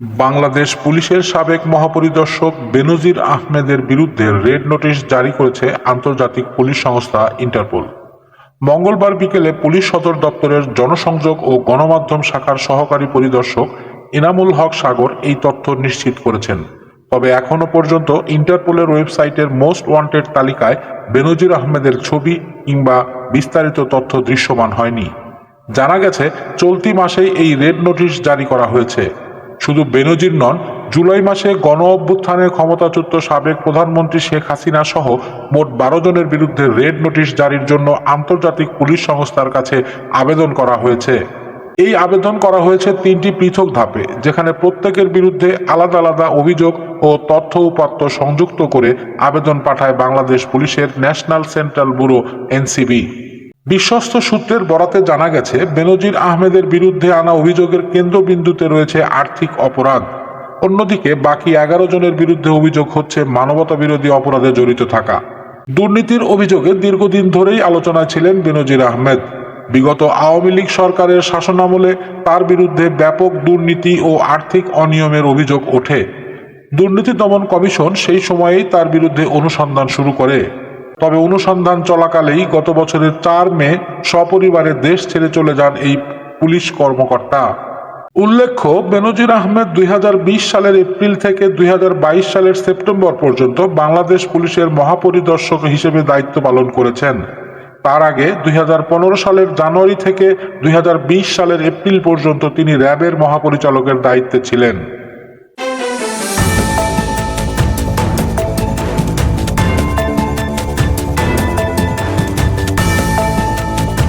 বাংলাদেশ পুলিশের সাবেক মহাপরিদর্শক বেনজির আহমেদের বিরুদ্ধে রেড নোটিশ জারি করেছে আন্তর্জাতিক পুলিশ সংস্থা ইন্টারপোল। মঙ্গলবার বিকেলে পুলিশ সদর দপ্তরের জনসংযোগ ও গণমাধ্যম শাখার সহকারী পরিদর্শক ইনামুল হক সাগর এই তথ্য নিশ্চিত করেছেন। তবে এখনও পর্যন্ত ইন্টারপোলের ওয়েবসাইটের মোস্ট ওয়ান্টেড তালিকায় বেনজির আহমেদের ছবি কিংবা বিস্তারিত তথ্য দৃশ্যমান হয়নি। জানা গেছে, চলতি মাসেই এই রেড নোটিশ জারি করা হয়েছে। শুধু বেনজির নন, জুলাই মাসে গণ অভ্যুত্থানে ক্ষমতাচ্যুত সাবেক প্রধানমন্ত্রী শেখ হাসিনা সহ মোট বারো জনের বিরুদ্ধে রেড নোটিশ জারির জন্য আন্তর্জাতিক পুলিশ সংস্থার কাছে আবেদন করা হয়েছে। এই আবেদন করা হয়েছে তিনটি পৃথক ধাপে, যেখানে প্রত্যেকের বিরুদ্ধে আলাদা আলাদা অভিযোগ ও তথ্য উপাত্ত সংযুক্ত করে আবেদন পাঠায় বাংলাদেশ পুলিশের ন্যাশনাল সেন্ট্রাল ব্যুরো, এনসিবি। বিশ্বস্ত সূত্রের বরাতে জানা গেছে, বেনজির আহমেদের বিরুদ্ধে আনা অভিযোগের কেন্দ্রবিন্দুতে রয়েছে আর্থিক অপরাধ। অন্যদিকে, বাকি এগারো জনের বিরুদ্ধে অভিযোগ হচ্ছে মানবতা বিরোধী অপরাধে জড়িত থাকা। দুর্নীতির অভিযোগে দীর্ঘদিন ধরেই আলোচনায় ছিলেন বেনজির আহমেদ। বিগত আওয়ামী লীগ সরকারের শাসনামলে তার বিরুদ্ধে ব্যাপক দুর্নীতি ও আর্থিক অনিয়মের অভিযোগ ওঠে। দুর্নীতি দমন কমিশন সেই সময়েই তার বিরুদ্ধে অনুসন্ধান শুরু করে। তবে অনুসন্ধান চলাকালেই গত বছরের চার মে সপরিবারে দেশ ছেড়ে চলে যান এই পুলিশ কর্মকর্তা। উল্লেখ্য, বেনজির আহমেদ দুই হাজার বিশ সালের এপ্রিল থেকে দুই হাজার বাইশ সালের সেপ্টেম্বর পর্যন্ত বাংলাদেশ পুলিশের মহাপরিদর্শক হিসেবে দায়িত্ব পালন করেছেন। তার আগে দুই হাজার পনেরো সালের জানুয়ারি থেকে দুই হাজার বিশ সালের এপ্রিল পর্যন্ত তিনি র্যাবের মহাপরিচালকের দায়িত্বে ছিলেন।